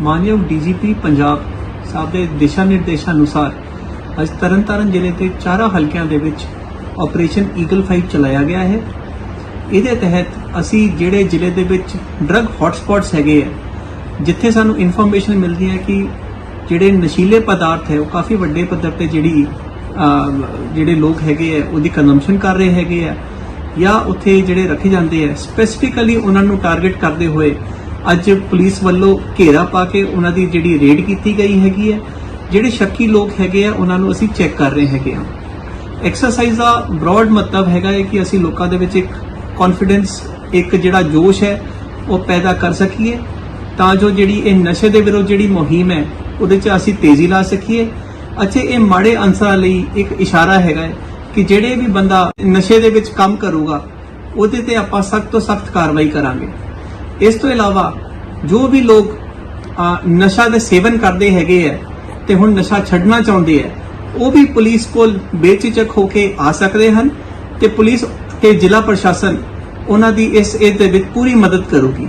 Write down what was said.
ਮਾਨਯੋਗ ਡੀਜੀਪੀ ਪੰਜਾਬ ਸਾਹਿਬ ਦੇ ਦਿਸ਼ਾ ਨਿਰਦੇਸ਼ਾਂ ਅਨੁਸਾਰ ਅੱਜ ਤਰਨਤਾਰਨ ਜ਼ਿਲ੍ਹੇ ਦੇ ਚਾਰਾਂ ਹਲਕਿਆਂ ਦੇ ਵਿੱਚ ਆਪਰੇਸ਼ਨ ਈਗਲ 5 ਚਲਾਇਆ ਗਿਆ ਹੈ। ਇਹਦੇ ਤਹਿਤ ਅਸੀਂ ਜਿਹੜੇ ਜ਼ਿਲ੍ਹੇ ਦੇ ਵਿੱਚ ਡਰੱਗ ਹੌਟਸਪੌਟਸ ਹੈਗੇ ਆ, ਜਿੱਥੇ ਸਾਨੂੰ ਇਨਫੋਰਮੇਸ਼ਨ ਮਿਲਦੀ ਹੈ ਕਿ ਜਿਹੜੇ ਨਸ਼ੀਲੇ ਪਦਾਰਥ ਹੈ, ਉਹ ਕਾਫੀ ਵੱਡੇ ਪੱਧਰ ਤੇ ਜਿਹੜੀ ਜਿਹੜੇ ਲੋਕ ਹੈਗੇ ਆ, ਉਹਦੀ ਕੰਜ਼ੰਪਸ਼ਨ ਕਰ ਰਹੇ ਹੈਗੇ ਆ, ਜਾਂ ਉੱਥੇ ਜਿਹੜੇ ਰੱਖੇ ਜਾਂਦੇ ਆ ਸਪੈਸੀਫਿਕਲੀ ਉਹਨਾਂ ਨੂੰ ਟਾਰਗੇਟ ਕਰਦੇ ਹੋਏ ਅੱਜ ਪੁਲਿਸ ਵੱਲੋਂ ਘੇਰਾ ਪਾ ਕੇ ਉਹਨਾਂ ਦੀ ਜਿਹੜੀ ਰੇਡ ਕੀਤੀ ਗਈ ਹੈਗੀ ਹੈ, ਜਿਹੜੇ ਸ਼ੱਕੀ ਲੋਕ ਹੈਗੇ ਆ, ਉਹਨਾਂ ਨੂੰ ਅਸੀਂ ਚੈੱਕ ਕਰ ਰਹੇ ਹੈਗੇ ਆ। ਐਕਸਰਸਾਈਜ਼ ਦਾ ਬ੍ਰੌਡ ਮਤਲਬ ਹੈਗਾ ਹੈ ਕਿ ਅਸੀਂ ਲੋਕਾਂ ਦੇ ਵਿੱਚ ਇੱਕ ਕੌਨਫੀਡੈਂਸ ਇੱਕ ਜਿਹੜਾ ਜੋਸ਼ ਹੈ, ਉਹ ਪੈਦਾ ਕਰ ਸਕੀਏ। ਤਾਂ ਜੋ ਜਿਹੜੀ ਇਹ ਨਸ਼ੇ ਦੇ ਵਿਰੁੱਧ ਜਿਹੜੀ ਮੁਹਿੰਮ ਹੈ, ਉਹਦੇ 'ਚ ਅਸੀਂ ਤੇਜ਼ੀ ਲਾ ਸਕੀਏ। ਅੱਛੇ, ਇਹ ਮਾੜੇ ਅਨਸਰਾਂ ਲਈ ਇੱਕ ਇਸ਼ਾਰਾ ਹੈਗਾ ਹੈ ਕਿ ਜਿਹੜੇ ਵੀ ਬੰਦਾ ਨਸ਼ੇ ਦੇ ਵਿੱਚ ਕੰਮ ਕਰੂਗਾ, ਉਹਦੇ ਤੇ ਆਪਾਂ ਸਖਤ ਤੋਂ ਸਖਤ ਕਾਰਵਾਈ ਕਰਾਂਗੇ। ਇਸ ਤੋਂ ਇਲਾਵਾ ਜੋ ਵੀ ਲੋਕ ਨਸ਼ਾ ਦੇ ਸੇਵਨ ਕਰਦੇ ਹੈਗੇ ਆ ਤੇ ਹੁਣ ਨਸ਼ਾ ਛੱਡਣਾ ਚਾਹੁੰਦੇ ਆ, ਉਹ ਵੀ ਪੁਲਿਸ ਕੋਲ ਬੇਚਿਚਕ ਹੋ ਕੇ ਆ ਸਕਦੇ ਹਨ ਤੇ ਪੁਲਿਸ ਤੇ ਜ਼ਿਲ੍ਹਾ ਪ੍ਰਸ਼ਾਸਨ ਉਹਨਾਂ ਦੀ ਇਸ ਇਸ ਦੇ ਵਿੱਚ ਪੂਰੀ ਮਦਦ ਕਰੂਗੀ।